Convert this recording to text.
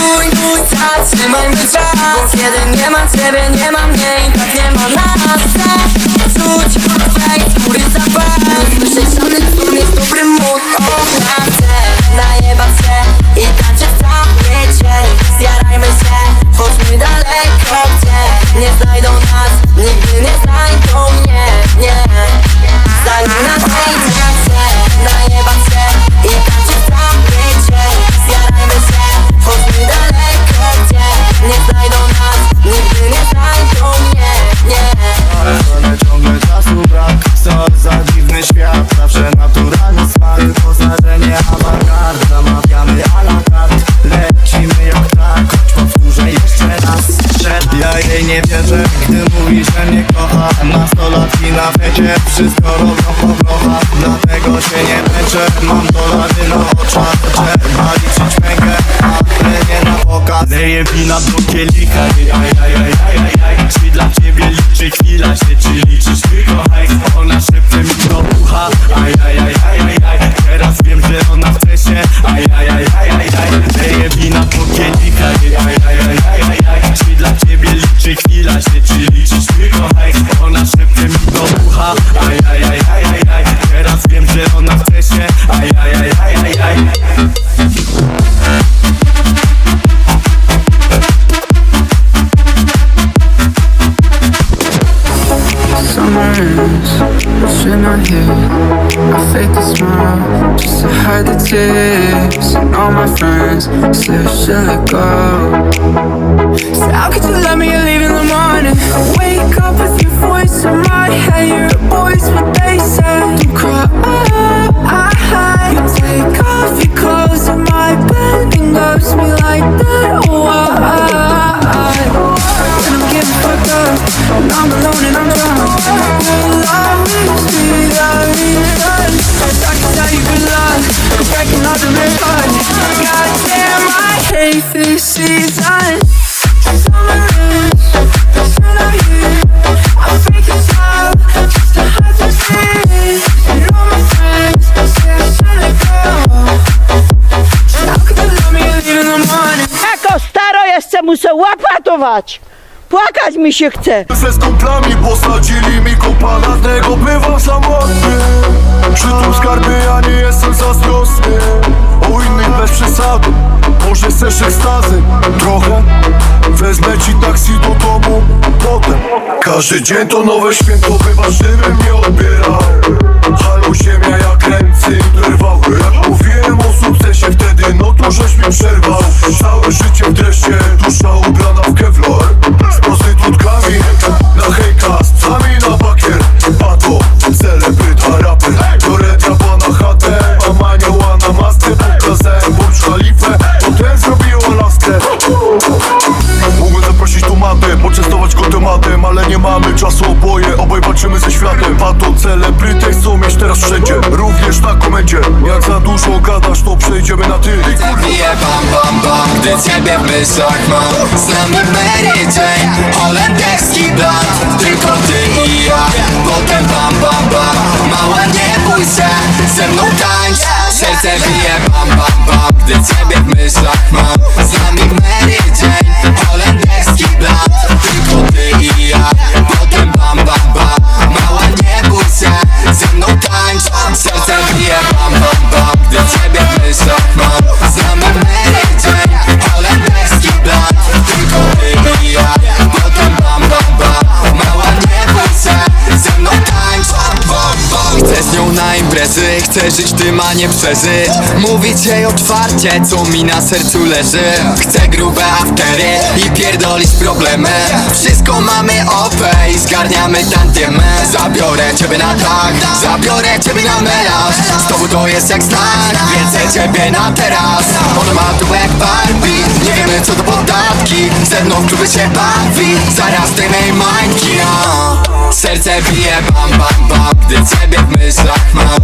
stój, zatrzymajmy czas Bo kiedy nie ma ciebie, nie ma mnie i tak nie ma nas. Czuć skóry Fecie Wszystko robią po Dlatego się nie męczę Mam dolary na oczach Trzeba liczyć mękę Ale nie na pokaz Leję wina do kielicha Czy dla ciebie liczy chwila się Czy liczysz tylko hajs Ona szepcze mi do ucha Aj, Teraz wiem, że ona chce się Aj, aj, aj, aj, aj, aj Leję wina do kielicha Czy dla ciebie liczy chwila się Czy do ucha Aj, aj, aj, Teraz wiem, że ona chce się Aj, aj, aj, aj, aj, aj Summer ends, shit not here. I fake a smile just to hide the tears. And all my friends say I should let go. So how could you let me this? Jako staro jeszcze muszę łapatować. Płakać mi się chce. Se z kumplami posadzili mi Z niego bywam samotny Przytul skarby, ja nie jestem zazdrosny chcesz ekstazy? Trochę Wezmę ci taksi do domu Potem Każdy dzień to nowe święto Chyba żywym nie odbiera. Halo ziemia jak ręce Jak mówiłem o sukcesie wtedy No to żeś mi przerwał. Całe życie w dresie Dusza ubrana w kevlar Poczęstować go tematem Ale nie mamy czasu oboje Obaj walczymy ze światem. Pato celebrytę chcą mieć teraz wszędzie Również na komendzie. Jak za dużo gadasz to przejdziemy na ty. Bije bam bam bam, gdy ciebie w myślach mam. Z nami Mary Jane, holenderski blat Tylko ty i ja, potem bam bam bam Mała nie bój się, ze mną tańcz. Serce bije bam bam bam, gdy ciebie w myślach mam. Z Mary imprezy, chcę żyć tym, a nie przeżyć. Mówić jej otwarcie, co mi na sercu leży. Chcę grube aftery i pierdolić problemy. Wszystko mamy OP i zgarniamy tantiemy Zabiorę ciebie na tak, zabiorę ciebie na melanż Z tobą to jest jak znak, więcej ciebie na teraz. Ona ma tu jak Barbie, nie wiemy co to podatki Ze mną w klubie się bawi, zaraz tej mej mańki a. Serce bije bam bam bam, gdy ciebie w myślach mam